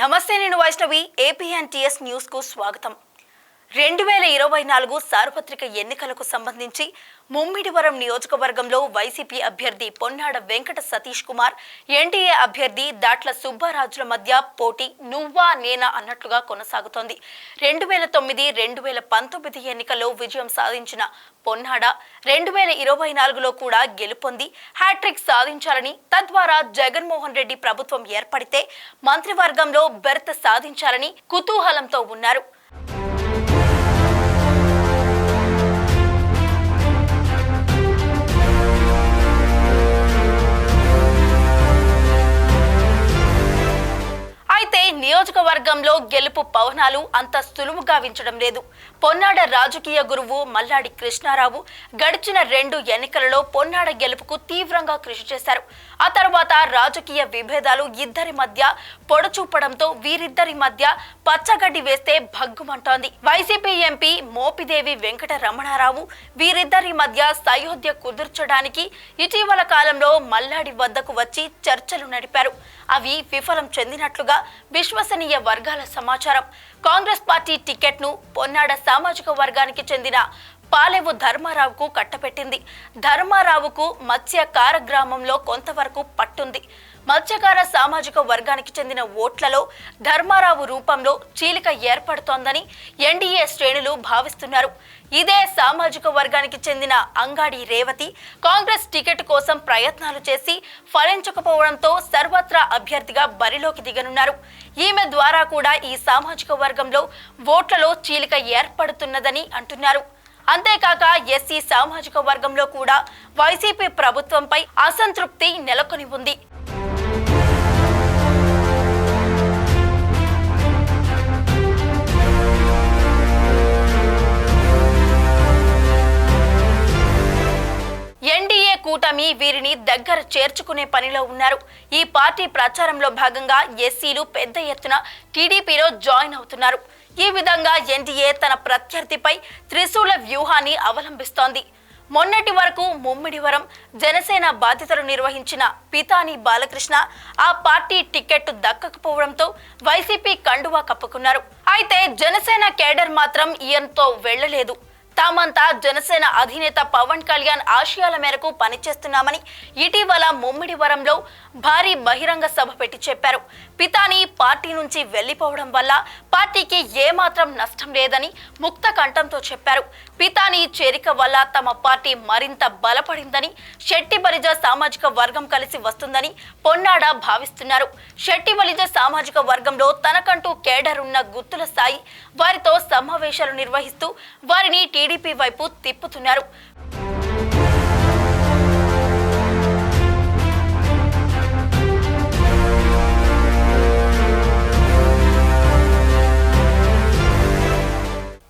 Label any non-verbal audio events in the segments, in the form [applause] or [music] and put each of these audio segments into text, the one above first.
నమస్తే నేను వైష్ణవి ఏపీఎన్టీఎస్ న్యూస్కు స్వాగతం. రెండు వేల ఇరవై నాలుగు సార్వత్రిక ఎన్నికలకు సంబంధించి ముమ్మిడివరం నియోజకవర్గంలో వైసీపీ అభ్యర్థి పొన్నాడ వెంకట సతీష్ కుమార్ ఎన్డీఏ అభ్యర్థి దాట్ల సుబ్బారాజుల మధ్య పోటీ నువ్వా నేనా అన్నట్లుగా కొనసాగుతోంది. రెండు వేల తొమ్మిది రెండు వేల పంతొమ్మిది ఎన్నికల్లో విజయం సాధించిన పొన్నాడ రెండు వేల ఇరవై నాలుగులో కూడా గెలుపొంది. హ్యాట్రిక్ సాధించాలని తద్వారా జగన్మోహన్ రెడ్డి ప్రభుత్వం ఏర్పడితే మంత్రివర్గంలో బెర్త్ సాధించాలని కుతూహలంతో ఉన్నారు. అయితే నియోజకవర్గంలో గెలుపు పవనాలు అంత సులువుగా వించడం లేదు. పొన్నాడ రాజకీయ గురువు మల్లాడి కృష్ణారావు గడిచిన రెండు ఎన్నికలలో పొన్నాడ గెలుపుకు తీవ్రంగా కృషి చేశారు. ఆ తర్వాత రాజకీయ విభేదాలు ఇద్దరి మధ్య పొడచూపడంతో వీరిద్దరి మధ్య పచ్చగడ్డి వేస్తే భగ్గుమంటోంది. వైసీపీ ఎంపీ మోపిదేవి వెంకట రమణారావు వీరిద్దరి మధ్య సయోధ్య కుదుర్చడానికి ఇటీవల కాలంలో మల్లాడి వద్దకు వచ్చి చర్చలు నడిపారు. అవి విఫలం చెందినట్లుగా విశ్వసనీయ వర్గాల సమాచారం. కాంగ్రెస్ పార్టీ టికెట్ను పొన్నాడ సామాజిక వర్గానికి చెందిన పాలేవు ధర్మారావుకు కట్టపెట్టింది ధర్మారావుకు మత్స్యకార గ్రామంలో కొంతవరకు పట్టుంది. మత్స్యకార సామాజిక వర్గానికి చెందిన ఓట్లలో ధర్మారావు రూపంలో చీలిక ఏర్పడుతోందని ఎన్డీఏ శ్రేణులు భావిస్తున్నారు. ఇదే సామాజిక వర్గానికి చెందిన అంగాడి రేవతి కాంగ్రెస్ టికెట్ కోసం ప్రయత్నాలు చేసి ఫలించకపోవడంతో సర్వత్రా అభ్యర్థిగా బరిలోకి దిగనున్నారు. ఈమె ద్వారా కూడా ఈ సామాజిక వర్గంలో ఓట్లలో చీలిక ఏర్పడుతున్నదని అంటున్నారు. అంతేకాక ఎస్సీ సామాజిక వర్గంలో కూడా వైసీపీ ప్రభుత్వంపై అసంతృప్తి నెలకొని ఉంది. ఎన్డీఏ కూటమి వీరిని దగ్గర చేర్చుకునే పనిలో ఉన్నారు. ఈ పార్టీ ప్రచారంలో భాగంగా ఎస్సీలు పెద్ద ఎత్తున టీడీపీలో జాయిన్ అవుతున్నారు. ఈ విధంగా ఎన్డీఏ తన ప్రత్యర్థిపై త్రిశూల వ్యూహాన్ని అవలంబిస్తోంది. మొన్నటి వరకు ముమ్మిడివరం జనసేన బాధ్యతలు నిర్వహించిన పితాని బాలకృష్ణ ఆ పార్టీ టికెట్ దక్కకపోవడంతో వైసీపీ కండువా కప్పుకున్నారు. అయితే జనసేన కేడర్ మాత్రం ఈయనతో వెళ్ళలేదు తామంతా జనసేన అధినేత పవన్ కళ్యాణ్ ఆశయాల మేరకు పనిచేస్తున్నామని ఇటీవల ముమ్మిడివరంలో భారీ బహిరంగ సభ పెట్టి చెప్పారు. పితాని పార్టీ నుంచి వెళ్ళిపోవడం వల్ల పార్టీకి ఏమాత్రం నష్టం లేదని ముక్త కంఠంతో చెప్పారు. పితాని చేరిక వల్ల తమ పార్టీ మరింత బలపడిందని శెట్టి బలిజ సామాజిక వర్గం కలిసి వస్తుందని పొన్నాడ భావిస్తున్నారు. శెట్టి బలిజ సామాజిక వర్గంలో తనకంటూ కేడర్ ఉన్న గుత్తుల స్థాయి వారితో సమావేశాలు నిర్వహిస్తూ వారిని టీడీపీ వైపు తిప్పుతున్నారు.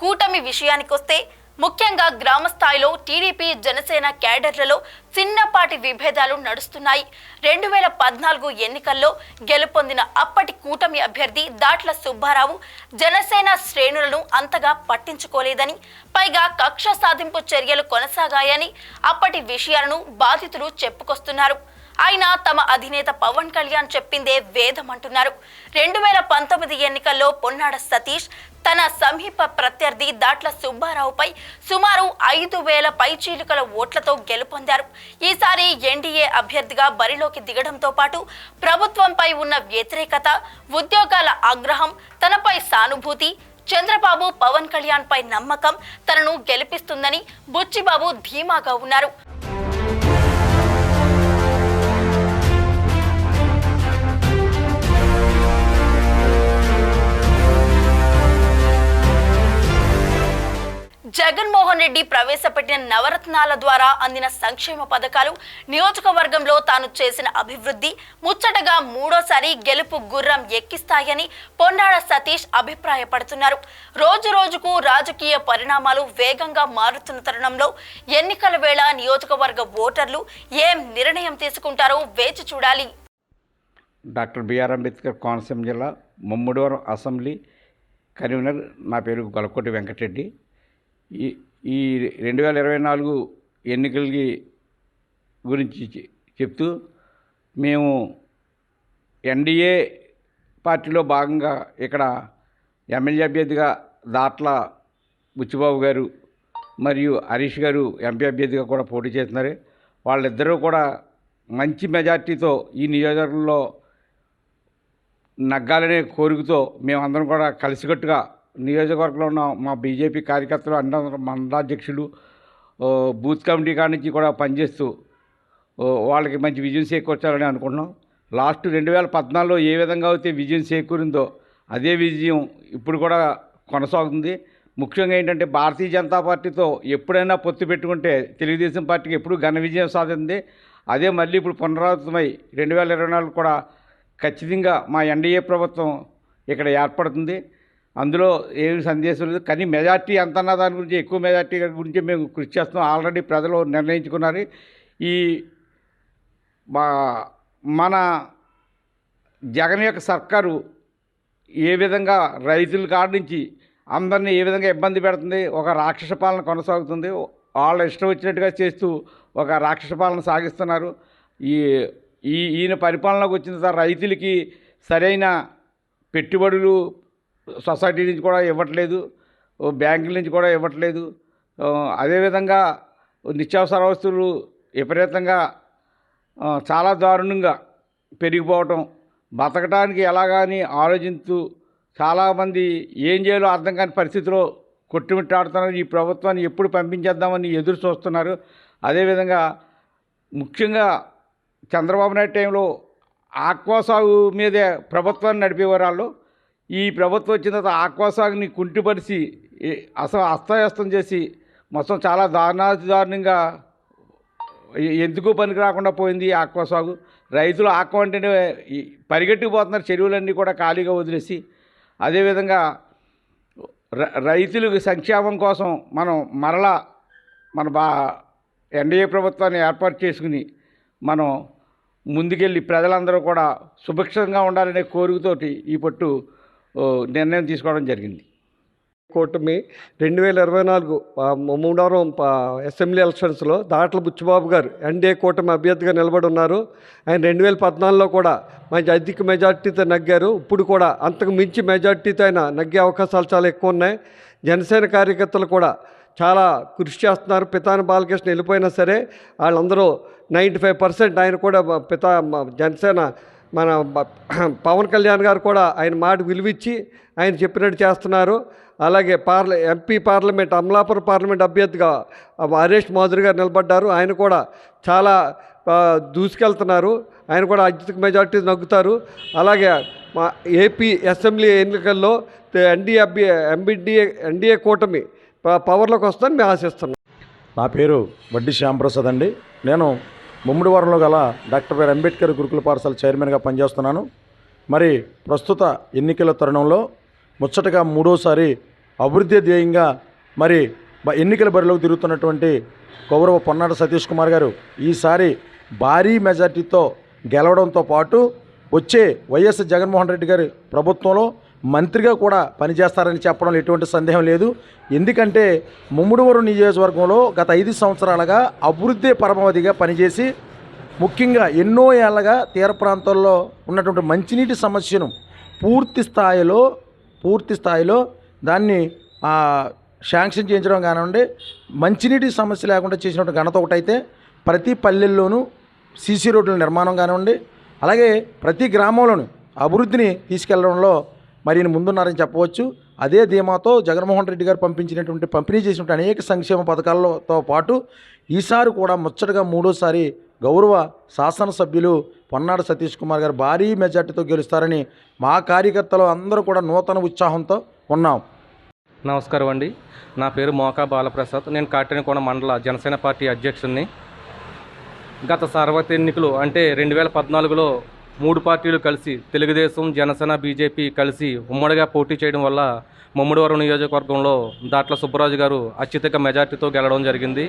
కూటమి విషయానికొస్తే ముఖ్యంగా గ్రామ స్థాయిలో టీడీపీ జనసేన క్యాడర్లలో చిన్నపాటి విభేదాలు నడుస్తున్నాయి. రెండు వేల పద్నాలుగు ఎన్నికల్లో గెలుపొందిన అప్పటి కూటమి అభ్యర్థి దాట్ల సుబ్బారావు జనసేన శ్రేణులను అంతగా పట్టించుకోలేదని పైగా కక్ష సాధింపు చర్యలు కొనసాగాయని అప్పటి విషయాలను బాధితులు చెప్పుకొస్తున్నారు. అయినా తమ అధినేత పవన్ కళ్యాణ్ చెప్పిందే వేదం అంటున్నారు రెండు వేల పంతొమ్మిది ఎన్నికల్లో పొన్నాడ సతీష్ తన సమీప ప్రత్యర్థి దాట్ల సుబ్బారావుపై సుమారు ఐదు వేల పైచీలికల ఓట్లతో గెలుపొందారు. ఈసారి ఎన్డీఏ అభ్యర్థిగా బరిలోకి దిగడంతో పాటు ప్రభుత్వంపై ఉన్న వ్యతిరేకత ఉద్యోగాల ఆగ్రహం తనపై సానుభూతి చంద్రబాబు పవన్ కళ్యాణ్ పై నమ్మకం తనను గెలిపిస్తుందని బుచ్చిబాబు ధీమాగా ఉన్నారు. జగన్మోహన్ రెడ్డి ప్రవేశపెట్టిన నవరత్నాల ద్వారా అందిన సంక్షేమ పథకాలు నియోజకవర్గంలో తాను చేసిన అభివృద్ధి ముచ్చటగా మూడోసారి గెలుపు గుర్రం ఎక్కిస్తాయని పొన్నాడ సతీష్ అభిప్రాయపడుతున్నారు. రోజు రోజుకు రాజకీయ పరిణామాలు వేగంగా మారుతున్న తరుణంలో ఎన్నికల వేళ నియోజకవర్గ ఓటర్లు ఏం నిర్ణయం తీసుకుంటారో వేచి చూడాలి. డాక్టర్ బిఆర్ అంబేద్కర్ కోనసీమ జిల్లా ముమ్మడివరం అసెంబ్లీ కన్వీనర్. నా పేరు గొలకోటి వెంకటరెడ్డి. ఈ ఈ రెండు వేల ఇరవై నాలుగు ఎన్నికలకి గురించి చె- చెప్తూ మేము ఎన్డీఏ పార్టీలో భాగంగా ఇక్కడ ఎమ్మెల్యే అభ్యర్థిగా దాట్ల బుచ్చిబాబు గారు మరియు హరీష్ గారు ఎంపీ అభ్యర్థిగా కూడా పోటీ చేస్తున్నారు. వాళ్ళిద్దరూ కూడా మంచి మెజార్టీతో ఈ నియోజకవర్గంలో నగ్గాలనే కోరికతో మేమందరం కూడా కలిసికట్టుగా నియోజకవర్గంలో ఉన్న మా బీజేపీ కార్యకర్తలు అన్న మండలాధ్యక్షులు బూత్ కమిటీ కాడి నుంచి కూడా పనిచేస్తూ వాళ్ళకి మంచి విజయం చేకూర్చాలని అనుకుంటున్నాం. లాస్ట్ రెండు వేల పద్నాలుగులో ఏ విధంగా అయితే విజయం చేకూరిందో అదే విజయం ఇప్పుడు కూడా కొనసాగుతుంది. ముఖ్యంగా ఏంటంటే భారతీయ జనతా పార్టీతో ఎప్పుడైనా పొత్తు పెట్టుకుంటే తెలుగుదేశం పార్టీకి ఎప్పుడు ఘన విజయం సాధింది. అదే మళ్ళీ ఇప్పుడు పునరావృతమై రెండు వేల ఇరవై నాలుగు కూడా ఖచ్చితంగా మా ఎన్డీఏ ప్రభుత్వం ఇక్కడ ఏర్పడుతుంది. అందులో ఏమి సందేశం లేదు. కానీ మెజార్టీ ఎంత అన్న దాని గురించి ఎక్కువ మెజార్టీ గురించి మేము కృషి చేస్తున్నాం. ఆల్రెడీ ప్రజలు నిర్ణయించుకున్నారు. ఈ మా మన జగన్ యొక్క సర్కారు ఏ విధంగా రైతుల కాడ నుంచి అందరినీ ఏ విధంగా ఇబ్బంది పెడుతుంది ఒక రాక్షస పాలన కొనసాగుతుంది వాళ్ళ ఇష్టం వచ్చినట్టుగా చేస్తూ ఒక రాక్షస పాలన సాగిస్తున్నారు. ఈ ఈ ఈయన పరిపాలనకు వచ్చిన రైతులకి సరైన పెట్టుబడులు సొసైటీ నుంచి కూడా ఇవ్వట్లేదు బ్యాంకుల నుంచి కూడా ఇవ్వట్లేదు. అదేవిధంగా నిత్యావసర వస్తువులు విపరీతంగా చాలా దారుణంగా పెరిగిపోవటం బతకడానికి ఎలాగాని ఆలోచిస్తూ చాలామంది ఏం చేయాలో అర్థం కాని పరిస్థితిలో కొట్టుమిట్టాడుతున్నారు. ఈ ప్రభుత్వాన్ని ఎప్పుడు పంపించేద్దామని ఎదురు చూస్తున్నారు. అదేవిధంగా ముఖ్యంగా చంద్రబాబు నాయుడు టైంలో ఆక్వా సాగు మీదే ప్రభుత్వాన్ని నడిపేవారు వాళ్ళు. ఈ ప్రభుత్వం వచ్చిన తర్వాత ఆక్వా సాగుని కుంటిపరిచి అసలు అస్తవ్యస్తం చేసి మొత్తం చాలా దారుణాతి దారుణంగా ఎందుకు పనికి రాకుండా పోయింది ఆక్వా సాగు రైతులు ఆక్వా అంటేనే పరిగెట్టుకుపోతున్నారు చెరువులన్నీ కూడా ఖాళీగా వదిలేసి. అదేవిధంగా రైతులకు సంక్షేమం కోసం మనం మరలా మన బా ఎన్డీఏ ప్రభుత్వాన్ని ఏర్పాటు చేసుకుని మనం ముందుకెళ్ళి ప్రజలందరూ కూడా సుభిక్షంగా ఉండాలనే కోరికతోటి ఈ పట్టు నిర్ణయం తీసుకోవడం జరిగింది. కూటమి రెండు వేల ఇరవై నాలుగు మూడవరం అసెంబ్లీ ఎలక్షన్స్లో దాట్ల బుచ్చిబాబు గారు ఎన్డీఏ కూటమి అభ్యర్థిగా నిలబడి ఉన్నారు. ఆయన రెండు వేల పద్నాలుగులో కూడా మంచి అధిక మెజార్టీతో నగ్గారు. ఇప్పుడు కూడా అంతకు మించి మెజార్టీతో ఆయన నగ్గే అవకాశాలు చాలా ఎక్కువ ఉన్నాయి. జనసేన కార్యకర్తలు కూడా చాలా కృషి చేస్తున్నారు. పితాని బాలకృష్ణ వెళ్ళిపోయినా సరే వాళ్ళందరూ నైంటీ ఫైవ్ పర్సెంట్ ఆయన కూడా పితా జనసేన మన [clears throat] పవన్ కళ్యాణ్ గారు కూడా ఆయన మాట విలువిచ్చి ఆయన చెప్పినట్టు చేస్తున్నారు. అలాగే పార్ల ఎంపీ పార్లమెంట్ అమలాపురం పార్లమెంట్ అభ్యర్థిగా హరీష్ మాధురి గారు నిలబడ్డారు. ఆయన కూడా చాలా దూసుకెళ్తున్నారు. ఆయన కూడా అత్యధిక మెజార్టీ నగ్గుతారు. అలాగే మా ఏపీ అసెంబ్లీ ఎన్నికల్లో ఎన్డీఏ అభ్య ఎంబీడీఏ ఎన్డీఏ కూటమి పవర్లోకి వస్తుందని మేము ఆశిస్తున్నాం. నా పేరు వడ్డీ శ్యాంప్రసాద్ అండి. నేను ముమ్మిడివారంలో గల డాక్టర్ వైర్ అంబేద్కర్ గురుకుల పాఠశాల చైర్మన్గా పనిచేస్తున్నాను. మరి ప్రస్తుత ఎన్నికల తరుణంలో ముచ్చటగా మూడోసారి అభివృద్ధి ధ్యేయంగా మరి ఎన్నికల బరిలోకి తిరుగుతున్నటువంటి గౌరవ పొన్నాడ సతీష్ కుమార్ గారు ఈసారి భారీ మెజార్టీతో గెలవడంతో పాటు వచ్చే వైఎస్ జగన్మోహన్ రెడ్డి గారి ప్రభుత్వంలో మంత్రిగా కూడా పనిచేస్తారని చెప్పడంలో ఎటువంటి సందేహం లేదు. ఎందుకంటే ముమ్మిడివరం నియోజకవర్గంలో గత ఐదు సంవత్సరాలుగా అభివృద్ధి పరమావధిగా పనిచేసి ముఖ్యంగా ఎన్నో ఏళ్ళగా తీర ప్రాంతాల్లో ఉన్నటువంటి మంచినీటి సమస్యను పూర్తి స్థాయిలో పూర్తి స్థాయిలో దాన్ని శాంక్షన్ చేయించడం కానివ్వండి మంచినీటి సమస్య లేకుండా చేసినటువంటి ఘనత ఒకటైతే ప్రతి పల్లెల్లోనూ సీసీ రోడ్ల నిర్మాణం కానివ్వండి అలాగే ప్రతి గ్రామంలోనూ అభివృద్ధిని తీసుకెళ్ళడంలో మరి ఈయన ముందున్నారని చెప్పవచ్చు. అదే ధీమాతో జగన్మోహన్ రెడ్డి గారు పంపించినటువంటి పంపిణీ చేసినటువంటి అనేక సంక్షేమ పథకాలతో పాటు ఈసారి కూడా ముచ్చటగా మూడోసారి గౌరవ శాసనసభ్యులు పొన్నాడు సతీష్ కుమార్ గారు భారీ మెజార్టీతో గెలుస్తారని మా కార్యకర్తలు అందరూ కూడా నూతన ఉత్సాహంతో ఉన్నాం. నమస్కారం అండి. నా పేరు మోకా బాలప్రసాద్. నేను కాటేనికోణ మండల జనసేన పార్టీ అధ్యక్షుడిని గత సార్వత్రిక ఎన్నికలు అంటే రెండు వేల పద్నాలుగులో మూడు పార్టీలు కలిసి తెలుగుదేశం జనసేన బీజేపీ కలిసి ఉమ్మడిగా పోటీ చేయడం వల్ల ముమ్మడివరం నియోజకవర్గంలో దాట్ల సుబ్బరాజు గారు అత్యధిక మెజార్టీతో గెలవడం జరిగింది.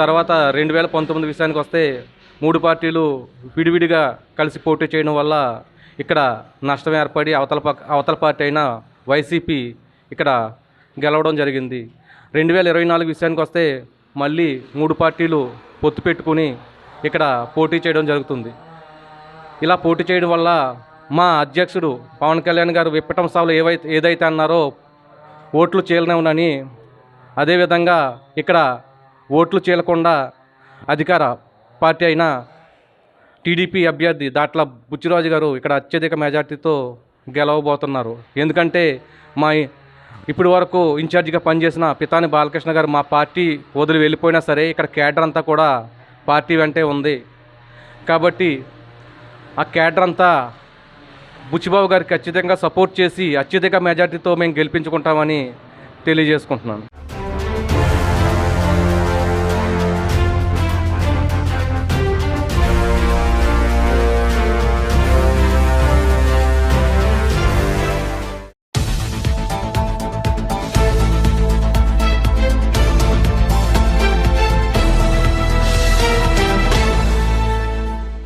తర్వాత రెండు వేల పంతొమ్మిది విషయానికి వస్తే మూడు పార్టీలు విడివిడిగా కలిసి పోటీ చేయడం వల్ల ఇక్కడ నష్టం ఏర్పడి అవతల అవతల పార్టీ అయిన వైసీపీ ఇక్కడ గెలవడం జరిగింది. రెండు వేల ఇరవై నాలుగు విషయానికి వస్తే మళ్ళీ మూడు పార్టీలు పొత్తు పెట్టుకుని ఇక్కడ పోటీ చేయడం జరుగుతుంది. ఇలా పోటీ చేయడం వల్ల మా అధ్యక్షుడు పవన్ కళ్యాణ్ గారు విప్పటం సభలో ఏవైతే ఏదైతే అన్నారో ఓట్లు చీలనివ్వనని అదేవిధంగా ఇక్కడ ఓట్లు చీలకుండా అధికార పార్టీ అయిన టీడీపీ అభ్యర్థి దాట్ల బుచ్చిరాజు గారు ఇక్కడ అత్యధిక మెజార్టీతో గెలవబోతున్నారు. ఎందుకంటే మా ఇప్పటి వరకు ఇన్ఛార్జిగా పనిచేసిన పితాని బాలకృష్ణ గారు మా పార్టీ వదిలి వెళ్ళిపోయినా సరే ఇక్కడ కేడర్ అంతా కూడా పార్టీ వెంటే ఉంది. కాబట్టి ఆ క్యాడర్ అంతా బుచ్చిబాబు గారికి ఖచ్చితంగా సపోర్ట్ చేసి అత్యధిక మెజార్టీతో మేము గెలిపించుకుంటామని తెలియజేసుకుంటున్నాను.